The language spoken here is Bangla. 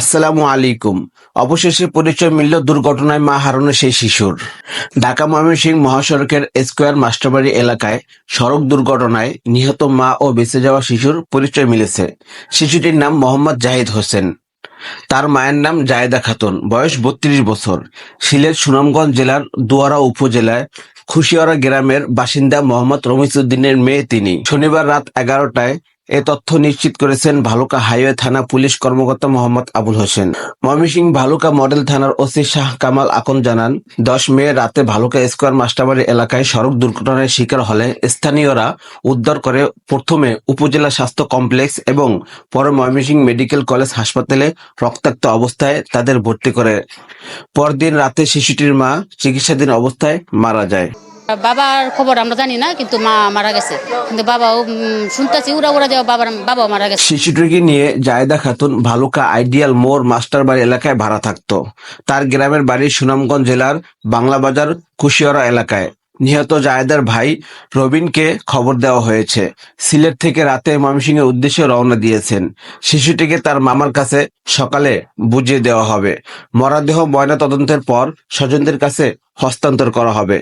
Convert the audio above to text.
আসসালামু আলাইকুম। অবশেষে পরিচয় মিলল দুর্ঘটনায় মা হারানো সেই শিশুর। ঢাকা ময়মনসিংহ মহাসড়কের স্কোয়ার মাস্টারবাড়ি এলাকায় সড়ক দুর্ঘটনায় নিহত মা ও বেঁচে যাওয়া শিশুর পরিচয় মিলেছে। শিশুটির নাম মোহাম্মদ জাহিদ হোসেন। তার মায়ের নাম জায়েদা খাতুন। বয়স বত্রিশ বছর। সিলেট সুনামগঞ্জ জেলার দুয়ারা উপজেলায় খুশিয়ারা গ্রামের বাসিন্দা মোহাম্মদ রমিসউদ্দিনের মেয়ে তিনি। শনিবার রাত এগারোটায় এ তথ্য নিশ্চিত করেছেন ভালুকা হাইওয়ে থানা পুলিশ কর্মকর্তা মোহাম্মদ আবুল হোসেন। ময়মনসিংহ ভালুকা মডেল থানার ওসি শাহ কামাল আকন জানান, দশ মে রাতে ভালুকা স্কোয়ার মাস্টারবাড়ি এলাকায় সড়ক দুর্ঘটনার শিকার হলে স্থানীয়রা উদ্ধার করে প্রথমে উপজেলা স্বাস্থ্য কমপ্লেক্স এবং পরে ময়মনসিংহ মেডিকেল কলেজ হাসপাতালে রক্তাক্ত অবস্থায় তাদের ভর্তি করে। পরদিন রাতে শিশুটির মা চিকিৎসাধীন অবস্থায় মারা যায়। বাবার খবর আমরা জানি না, কিন্তু মা মারা গেছে। কিন্তু বাবাও শুনতেছি উড়া উড়া যাওয়া বাবার বাবাও মারা গেছে। শিশুটিকে নিয়ে জায়দা খাতুন ভালুকা আইডিয়াল মোড় মাস্টার বাড়ি এলাকায় ভাড়া থাকতো। তার গ্রামের বাড়ি সুনামগঞ্জ জেলার বাংলা বাজার কুশিয়ারা এলাকায়। নিহত জায়েদার ভাই রবিনকে খবর দেওয়া হয়েছে। সিলেট থেকে রাতে ময়মনসিংহের উদ্দেশ্যে রওনা দিয়েছেন। শিশুটিকে তার মামার কাছে সকালে বুঝিয়ে দেওয়া হবে। মরদেহ ময়না তদন্তের পর স্বজনদের কাছে হস্তান্তর করা হবে।